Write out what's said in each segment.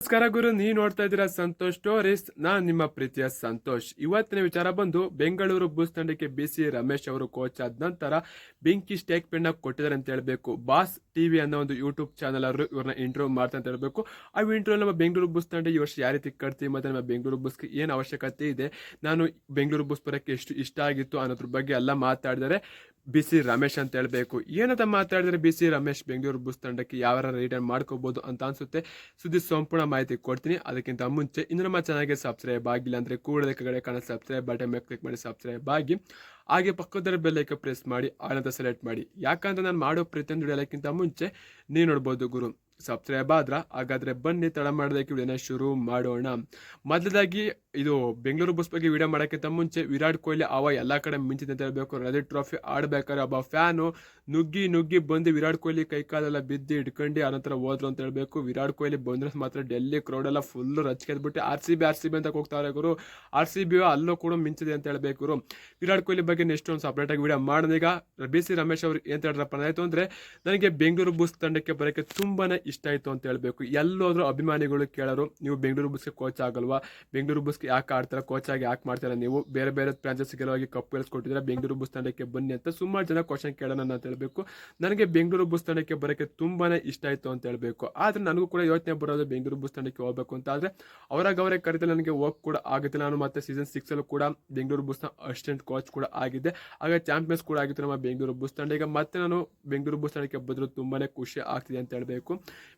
ನಮಸ್ಕಾರ ಗುರು, ನೀವು ನೋಡ್ತಾ ಇದ್ದೀರಾ ಸಂತೋಷ್ ಸ್ಟೋರೀಸ್. ನಾನ್ ನಿಮ್ಮ ಪ್ರೀತಿಯ ಸಂತೋಷ್. ಇವತ್ತಿನ ವಿಚಾರ ಬಂದು ಬೆಂಗಳೂರು ಬೂಸ್ ತಂಡಕ್ಕೆ ಬಿ ಸಿ ರಮೇಶ್ ಅವರು ಕೋಚ್ ಆದ ನಂತರ ಬೆಂಕಿ ಸ್ಟೇಕ್ ಪೆನ್ನ ಕೊಟ್ಟಿದ್ದಾರೆ ಅಂತ ಹೇಳಬೇಕು. ಬಾಸ್ ಟಿವಿ ಅನ್ನೋ ಒಂದು ಯೂಟ್ಯೂಬ್ ಚಾನಲ್ ಅವರು ಇವ್ರನ್ನ ಇಂಟರ್ವ್ಯೂ ಮಾಡ್ತಾ ಅಂತ ಹೇಳಬೇಕು. ಆ ಇಂಟರ್ವ್ಯೂ ನಮ್ಮ ಬೆಂಗಳೂರು ಬೂಸ್ ತಂಡ ಈ ವರ್ಷ ಯಾವ ರೀತಿ ಕಟ್ತೀವಿ ಮತ್ತೆ ನಮ್ಮ ಬೆಂಗಳೂರು ಬೂಸ್ಗೆ ಏನು ಅವಶ್ಯಕತೆ ಇದೆ? ನಾನು ಬೆಂಗಳೂರು ಬೂಸ್ ಬರೋಕ್ಕೆ ಎಷ್ಟು ಇಷ್ಟ ಆಗಿತ್ತು ಅನ್ನೋದ್ರ ಬಗ್ಗೆ ಎಲ್ಲ ಮಾತಾಡಿದರೆ ಬಿ ಸಿ ರಮೇಶ್ ಅಂತ ಹೇಳಬೇಕು. ಏನಂತ ಮಾತಾಡಿದ್ರೆ B C Ramesh Bengaluru Bulls ತಂಡಕ್ಕೆ ಯಾವ ರಿಟರ್ನ್ ಮಾಡ್ಕೋಬಹುದು ಅಂತ ಅನ್ಸುತ್ತೆ. ಸುದ್ದಿ ಸಂಪೂರ್ಣ ಮಾಹಿತಿ ಕೊಡ್ತೀನಿ. ಅದಕ್ಕಿಂತ ಮುಂಚೆ ಇನ್ನು ನಮ್ಮ ಚಾನಲ್ಗೆ ಸಬ್ಸ್ಕ್ರೈಬ್ ಆಗಿಲ್ಲ ಅಂದ್ರೆ ಕೂಡಲೇ ಕಡೆ ಕಾಣೋ ಸಬ್ಸ್ಕ್ರೈಬ್ ಬಟನ್ ಮೇಲೆ ಕ್ಲಿಕ್ ಮಾಡಿ ಸಬ್ಸ್ಕ್ರೈಬ್ ಆಗಿ. ಹಾಗೆ ಪಕ್ಕದ ಬೆಲ್ಲೈಕ ಪ್ರೆಸ್ ಮಾಡಿ ಆಳಂತ ಸೆಲೆಕ್ಟ್ ಮಾಡಿ. ಯಾಕಂದ್ರೆ ನಾನು ಮಾಡೋ ಪ್ರತಿಯೊಂದು ವಿಡಿಯೋಕ್ಕಿಂತ ಮುಂಚೆ ನೀವು ನೋಡ್ಬೋದು ಗುರು. ಸಬ್ಸ್ಕ್ರೈಬ್ ಆದ್ರ ಹಾಗಾದ್ರೆ ಬನ್ನಿ ತಡ ಮಾಡೋದಕ್ಕೆ ವಿಡಿಯೋನ ಶುರು ಮಾಡೋಣ. ಮೊದಲದಾಗಿ ಇದು ಬೆಂಗಳೂರು ಬಸ್ ಬಗ್ಗೆ ವಿಡಿಯೋ ಮಾಡೋಕ್ಕಿಂತ ಮುಂಚೆ ವಿರಾಟ್ ಕೊಹ್ಲಿ ಅವ ಎಲ್ಲ ಕಡೆ ಮಿಂಚಿದೆ ಅಂತ ಹೇಳ್ಬೇಕು. ರಣಜಿ ಟ್ರೋಫಿ ಆಡ್ಬೇಕಾದ್ರೆ ಒಬ್ಬ ಫ್ಯಾನು ನುಗ್ಗಿ ನುಗ್ಗಿ ಬಂದು ವಿರಾಟ್ ಕೊಹ್ಲಿ ಕೈಕಾಲೆಲ್ಲ ಬಿದ್ದು ಇಟ್ಕೊಂಡು ಆನಂತರ ಹೋದ್ರು ಅಂತ ಹೇಳಬೇಕು. ವಿರಾಟ್ ಕೊಹ್ಲಿ ಬಂದ್ರೆ ಮಾತ್ರ ಡೆಲ್ಲಿ ಕ್ರೌಡ್ ಎಲ್ಲ full ರಚ್ಕೆದ್ಬಿಟ್ಟು R C B, R C B ಅಂತ ಹೋಗ್ತಾರೆ ಗುರು. ಆರ್ ಸಿ ಬಿ ಅಲ್ಲೂ ಕೂಡ ಮಿಂಚಿದೆ ಅಂತ ಹೇಳಬೇಕು ವಿರಾಟ್ ಕೊಹ್ಲಿ ಬಗ್ಗೆ ನೆಕ್ಸ್ಟ್ ಒಂದು ಸಪ್ರೇಟ್ ಆಗಿ ವಿಡಿಯೋ ಮಾಡಿದಾಗ ಬಿ ಸಿ ರಮೇಶ್ ಅವರು ಏನ್ ಹೇಳಿದ್ರಪ್ಪ ಆಯಿತು ಅಂದರೆ, ನನಗೆ ಬೆಂಗಳೂರು ಬಸ್ ತಂಡಕ್ಕೆ ಬರೋಕ್ಕೆ ತುಂಬಾನೇ ಇಷ್ಟ ಆಯಿತು ಅಂತ ಹೇಳಬೇಕು. ಎಲ್ಲೋದ್ರೂ ಅಭಿಮಾನಿಗಳು ಕೇಳೋರು, ನೀವು ಬೆಂಗಳೂರು ಬುಸ್ಗೆ ಕೋಚ್ ಆಗಲ್ವಾ? ಬೆಂಗಳೂರು ಬಸ್ಗೆ ಯಾಕೆ ಆಡ್ತಾರೆ? ಕೋಚ್ ಆಗಿ ಯಾಕೆ ಮಾಡ್ತಾರೆ ನೀವು? ಬೇರೆ ಬೇರೆ ಪ್ರಾಂಚಸ್ ಗೆಲುವಾಗಿ ಕಪ್ ಗೆಲ್ಸ್ಕೊಟ್ಟಿದ್ರೆ ಬೆಂಗಳೂರು ಬಸ್ ತಂಡಕ್ಕೆ ಬನ್ನಿ ಅಂತ ಸುಮಾರು ಜನ ಕ್ವಶನ್ ಕೇಳೋಣ ಅಂತ ಹೇಳಬೇಕು. ನನಗೆ ಬೆಂಗಳೂರು ಬಸ್ ತಂಡಕ್ಕೆ ಬರೋಕ್ಕೆ ತುಂಬಾ ಇಷ್ಟ ಆಯಿತು ಅಂತ ಹೇಳಬೇಕು. ಆದರೆ ನನಗೂ ಕೂಡ ಯೋಚನೆ ಬರೋದು ಬೆಂಗಳೂರು ಬಸ್ ತಂಡಕ್ಕೆ ಹೋಗ್ಬೇಕು ಅಂತ. ಆದರೆ ಅವರಾಗ ಅವರೇ ಕರೆದ ನನಗೆ ಹೋಗ್ ಕೂಡ ಆಗುತ್ತೆ ನಾನು ಮತ್ತೆ ಸೀಸನ್ ಸಿಕ್ಸ್ ಅಲ್ಲೂ ಕೂಡ ಬೆಂಗಳೂರು ಬುಸ್ನ ಅಸಿಸ್ಟೆಂಟ್ ಕೋಚ್ ಕೂಡ ಆಗಿದೆ. ಆಗ ಚಾಂಪಿಯನ್ಸ್ ಕೂಡ ಆಗಿತ್ತು ನಮ್ಮ ಬೆಂಗಳೂರು ಬಸ್ ತಂಡ. ಈಗ ಮತ್ತೆ ನಾನು ಬೆಂಗಳೂರು ಬುಸ್ ತಂಡಕ್ಕೆ ಬದಲು ತುಂಬಾ ಖುಷಿ ಆಗ್ತಿದೆ ಅಂತ ಹೇಳ್ಬೇಕು.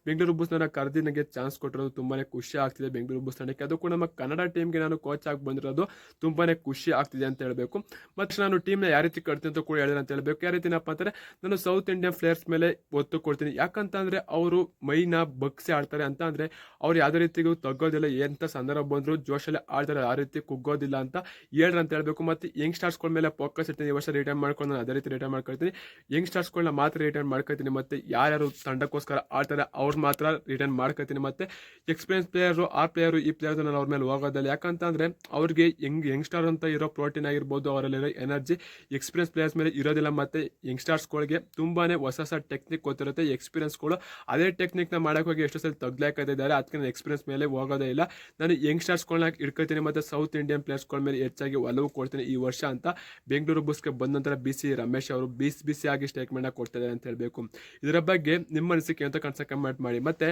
ಬೆಂಗಳೂರು ಬುಸ್ ನನ್ನ ಕರೆದಿ ನನಗೆ ಚಾನ್ಸ್ ಕೊಟ್ಟಿರೋದು ತುಂಬಾನೇ ಖುಷಿ ಆಗ್ತಿದೆ ಬೆಂಗಳೂರು ಬುಸ್ ತಂಡಕ್ಕೆ ಅದು ಕೂಡ ನಮ್ಮ ಕನ್ನಡ ಟೀಮ್ಗೆ ನಾನು ಕೋಚ್ ಆಗಿ ಬಂದಿರೋದು ತುಂಬಾನೇ ಖುಷಿ ಆಗ್ತಿದೆ ಅಂತ ಹೇಳಬೇಕು. ಮತ್ತು ನಾನು ಟೀಮ್ನ ಯಾವ ರೀತಿ ಕಟ್ತೀನಿ ಅಂತ ಕೂಡ ಹೇಳಿದ್ರೆ ಅಂತ ಹೇಳಬೇಕು. ಯಾವ ರೀತಿನಪ್ಪ ಅಂದರೆ ನಾನು ಸೌತ್ ಇಂಡಿಯನ್ ಪ್ಲೇಯರ್ಸ್ ಮೇಲೆ ಒತ್ತು ಕೊಡ್ತೀನಿ. ಯಾಕಂತಂದ್ರೆ ಅವರು ಮೈನ ಬಗ್ಸಿ ಆಡ್ತಾರೆ ಅಂತ ಅಂದರೆ ಅವ್ರು ಯಾವುದೇ ರೀತಿಗೂ ತಗ್ಗೋದಿಲ್ಲ. ಎಂಥ ಸಂದರ್ಭ ಬಂದರೂ ಜೋಶಲ್ಲಿ ಆಡ್ತಾರೆ. ಆ ರೀತಿ ಕುಗ್ಗೋದಿಲ್ಲ ಅಂತ ಹೇಳ್ರಿ ಅಂತ ಹೇಳಬೇಕು. ಮತ್ತು ಯಂಗ್ ಸ್ಟಾರ್ಸ್ಗಳ ಮೇಲೆ ಫೋಕಸ್ ಇರ್ತೀನಿ ಈ ವರ್ಷ ರಿಟರ್ನ್ ಮಾಡ್ಕೊಂಡು ನಾನು ಅದೇ ರೀತಿ ರಿಟರ್ನ್ ಮಾಡ್ಕೊಳ್ತೀನಿ. ಯಂಗ್ ಸ್ಟಾರ್ಸ್ಗಳನ್ನ ಮಾತ್ರ ರಿಟರ್ನ್ ಮಾಡ್ಕೊಳ್ತೀನಿ. ಮತ್ತೆ ಯಾರ್ಯಾರು ತಂಡಕ್ಕೋಸ್ಕರ ಆಡ್ತಾರೆ ಅವ್ರು ಮಾತ್ರ ರಿಟರ್ನ್ ಮಾಡ್ಕೊತೀನಿ. ಮತ್ತೆ ಎಕ್ಸ್ಪೀರಿಯನ್ಸ್ ಪ್ಲೇಯರು ಆ ಪ್ಲೇಯರು ಈ ಪ್ಲೇಯರ್ ನಾನು ಅವ್ರ ಮೇಲೆ ಹೋಗೋದಿಲ್ಲ. ಯಾಕಂತಂದ್ರೆ ಅವ್ರಿಗೆ ಯಂಗ್ ಯಂಗ್ಸ್ಟಾರ್ ಅಂತ ಇರೋ ಪ್ರೋಟೀನ್ ಆಗಿರ್ಬೋದು, ಅವರಲ್ಲಿರೋ ಎನರ್ಜಿ ಎಕ್ಸ್ಪೀರಿಯನ್ಸ್ ಪ್ಲೇಯರ್ಸ್ ಮೇಲೆ ಇರೋದಿಲ್ಲ. ಮತ್ತೆ ಯಂಗ್ಸ್ಟಾರ್ಸ್ಗಳಿಗೆ ತುಂಬಾನೇ ಹೊಸ ಹೊಸ ಟೆಕ್ನಿಕ್ ಗೊತ್ತಿರುತ್ತೆ. ಎಕ್ಸ್ಪೀರಿಯನ್ಸ್ಗಳು ಅದೇ ಟೆಕ್ನಿಕ್ನ ಮಾಡೋಕ್ಕೋಗಿ ಹೋಗಿ ಎಷ್ಟು ಸಲ ತಗ್ಲಾಕಿದ್ದಾರೆ ಅದಕ್ಕೆ ನಾನು ಎಕ್ಸ್ಪೀರಿಯನ್ಸ್ ಮೇಲೆ ಹೋಗೋದೇ ಇಲ್ಲ. ನಾನು ಯಂಗ್ಸ್ಟಾರ್ಸ್ಗಳನ್ನ ಇಟ್ಕೊಳ್ತೀನಿ ಮತ್ತೆ ಸೌತ್ ಇಂಡಿಯನ್ ಪ್ಲೇಯರ್ಸ್ಗಳ ಮೇಲೆ ಹೆಚ್ಚಾಗಿ ಒಲವು ಕೊಡ್ತೀನಿ ಈ ವರ್ಷ ಅಂತ ಬೆಂಗಳೂರು ಬುಸ್ಗೆ ಬಂದ ನಂತರ ಬಿ ಸಿ ರಮೇಶ್ ಅವರು ಬಿಸಿ ಬಿಸಿಯಾಗಿ ಸ್ಟೇಟ್ಮೆಂಟ್ ಕೊಡ್ತಿದ್ದಾರೆ ಅಂತ ಹೇಳಬೇಕು. ಇದರ ಬಗ್ಗೆ ನಿಮ್ಮ ಅನಿಸಿಕೆ ಅಂತ ಕನ್ಸ ಕಮೆಂಟ್ ಮಾಡಿ. ಮತ್ತೆ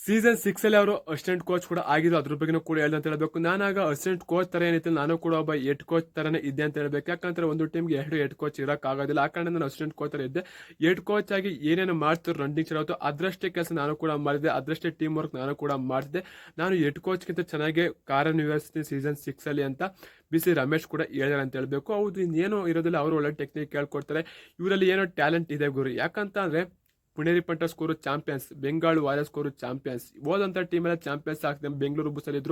ಸೀಸನ್ ಸಿಕ್ಸ್ ಅಲ್ಲಿ ಅವರು ಅಸಿಸ್ಟೆಂಟ್ ಕೋಚ್ ಕೂಡ ಆಗಿದ್ರು. ಅದ್ರ ಬಗ್ಗೆನೂ ಕೂಡ ಹೇಳ್ದೆ ಅಂತ ಹೇಳಬೇಕು. ನಾನಾಗ ಅಸಿಸ್ಟೆಂಟ್ ಕೋಚ್ ತರ ಏನಿತ್ತು ನಾನು ಕೂಡ ಒಬ್ಬ ಹೆಡ್ ಕೋಚ್ ತರನೇ ಇದ್ದೆ ಅಂತ ಹೇಳ್ಬೇಕು. ಯಾಕಂದ್ರೆ, ಒಂದು ಟೀಮ್ಗೆ ಎರಡು ಹೆಡ್ ಕೋಚ್ ಇರಕ್ ಆಗೋದಿಲ್ಲ. ಆ ಕಾರಣ ನಾನು ಅಸಿಸ್ಟೆಂಟ್ ಕೋಚ್ ತರ ಇದ್ದೆ. ಹೆಡ್ ಕೋಚ್ ಆಗಿ ಏನೇನು ಮಾಡ್ತಿದ್ರು ರನ್ನಿಂಗ್ ಚಲಾವತ್ತು ಅದರಷ್ಟೇ ಕೆಲಸ ನಾನು ಕೂಡ ಮಾಡಿದೆ ಅದರಷ್ಟೇ ಟೀಮ್ ವರ್ಕ್ ನಾನು ಕೂಡ ಮಾಡಿದೆ ನಾನು ಹೆಡ್ ಕೋಚ್ಗಿಂತ ಚೆನ್ನಾಗಿ ಕಾರ್ಯನಿರ್ವಹಿಸ್ತೀನಿ ಸೀಸನ್ ಸಿಕ್ಸ್ ಅಲ್ಲಿ ಅಂತ ಬಿ ಸಿ ರಮೇಶ್ ಕೂಡ ಹೇಳಿದಾರೆ ಅಂತ ಹೇಳಬೇಕು. ಹೌದು, ಇನ್ನೇನೋ ಇರೋದಿಲ್ಲ. ಅವರು ಒಳ್ಳೆ ಟೆಕ್ನಿಕ್ ಹೇಳ್ಕೊಡ್ತಾರೆ ಇವರಲ್ಲಿ ಏನೋ ಟ್ಯಾಲೆಂಟ್ ಇದೆ ಗುರು. ಯಾಕಂತ ಅಂದ್ರೆ Puneri Paltan score champions Bengal Warriors score champions ಹೋದಂಥ ಟೀಮೆಲ್ಲ ಚಾಂಪಿಯನ್ಸ್ ಆಗ್ತದೆ. ಬೆಂಗಳೂರು ಬಸ್ಸಲ್ಲಿ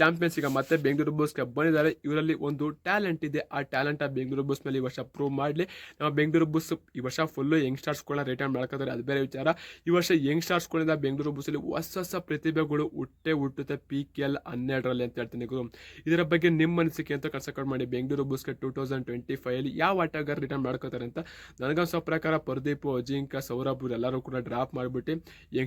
ಚಾಂಪಿಯನ್ಸ್ ಈಗ ಮತ್ತೆ ಬೆಂಗಳೂರು ಬುಸ್ಗೆ ಬಂದಿದ್ದಾರೆ. ಇವರಲ್ಲಿ ಒಂದು ಟ್ಯಾಲೆಂಟ್ ಇದೆ. ಆ ಟ್ಯಾಲೆಂಟ್ ಆ ಬೆಂಗಳೂರು ಬುಸ್ ಮೇಲೆ ಈ ವರ್ಷ ಪ್ರೂವ್ ಮಾಡಲಿ. ನಮ್ಮ ಬೆಂಗಳೂರು ಬುಸ್ ಈ ವರ್ಷ ಫುಲ್ಲು ಯಂಗ್ಸ್ಟಾರ್ಸ್ಗಳನ್ನ ರಿಟರ್ನ್ ಮಾಡ್ಕೋತಾರೆ. ಅದು ಬೇರೆ ವಿಚಾರ. ಈ ವರ್ಷ ಯಂಗ್ಸ್ಟಾರ್ಸ್ಗಳಿಂದ ಬೆಂಗಳೂರು ಬಸ್ಸಲ್ಲಿ ಹೊಸ ಹೊಸ ಪ್ರತಿಭೆಗಳು ಹುಟ್ಟೆ ಹುಟ್ಟುತ್ತೆ. ಪಿ ಕೆ ಎಲ್ ಹನ್ನೆರಡರಲ್ಲಿ ಅಂತ ಹೇಳ್ತೀನಿ ಗುರು. ಇದರ ಬಗ್ಗೆ ನಿಮ್ಮ ಅನಿಸಿಕೆ ಅಂತ ಕನ್ಸಕಟ್ ಮಾಡಿ. ಬೆಂಗಳೂರು ಬಸ್ಗೆ ಟೂ ತೌಸಂಡ್ ಟ್ವೆಂಟಿ ಫೈವಲ್ಲಿ ಯಾವ ಆಟಗಾರ ರಿಟರ್ನ್ ಮಾಡ್ಕೋತಾರೆ ಅಂತ. ನನಗನ್ಸೋ ಪ್ರಕಾರ ಪ್ರದೀಪ್ ಅಜಿಂಕ ಸೌರಭ್ ಎಲ್ಲರೂ ಕೂಡ ಡ್ರಾಪ್ ಮಾಡಿಬಿಟ್ಟು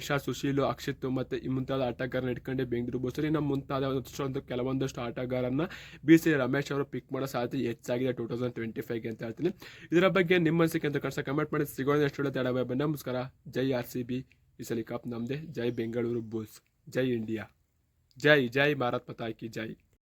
ಶಾ ಸುಶೀಲು, ಅಕ್ಷಿತ್ ಮತ್ತು ಈ ಮುಂತಾದ ಆಟಗಾರನ ಇಟ್ಕೊಂಡು ಬೆಂಗಳೂರು ಬೋಸರಿ ನಮ್ಮ ಮುಂತಾದ ಒಂದು ಕೆಲವೊಂದಷ್ಟು ಆಟಗಾರನ್ನ ಬಿ ಸಿ ರಮೇಶ್ ಅವರು ಪಿಕ್ ಮಾಡೋ ಸಾಧ್ಯತೆ ಹೆಚ್ಚಾಗಿದೆ ಟೂ ತೌಸಂಡ್ ಟ್ವೆಂಟಿ ಫೈವ್ಗೆ ಅಂತ ಹೇಳ್ತೀನಿ. ಇದರ ಬಗ್ಗೆ ನಿಮ್ಮ ಅನಿಸಿಕೆ ಅಂತ ಕಳಿಸ ಕಮೆಂಟ್ ಮಾಡಿ. ಸಿಗೋಣ ಎಷ್ಟು ಒಳ್ಳೆ ತಡ ನಮಸ್ಕಾರ. ಜೈ ಆರ್ ಸಿ ಬಿ ಈ ಕಪ್ ನಮ್ಮದೇ ಜೈ ಬೆಂಗಳೂರು ಬುಲ್ಸ್ ಜೈ ಇಂಡಿಯಾ ಜೈ ಜೈ ಭಾರತ್ ಪತಾಕಿ ಜೈ.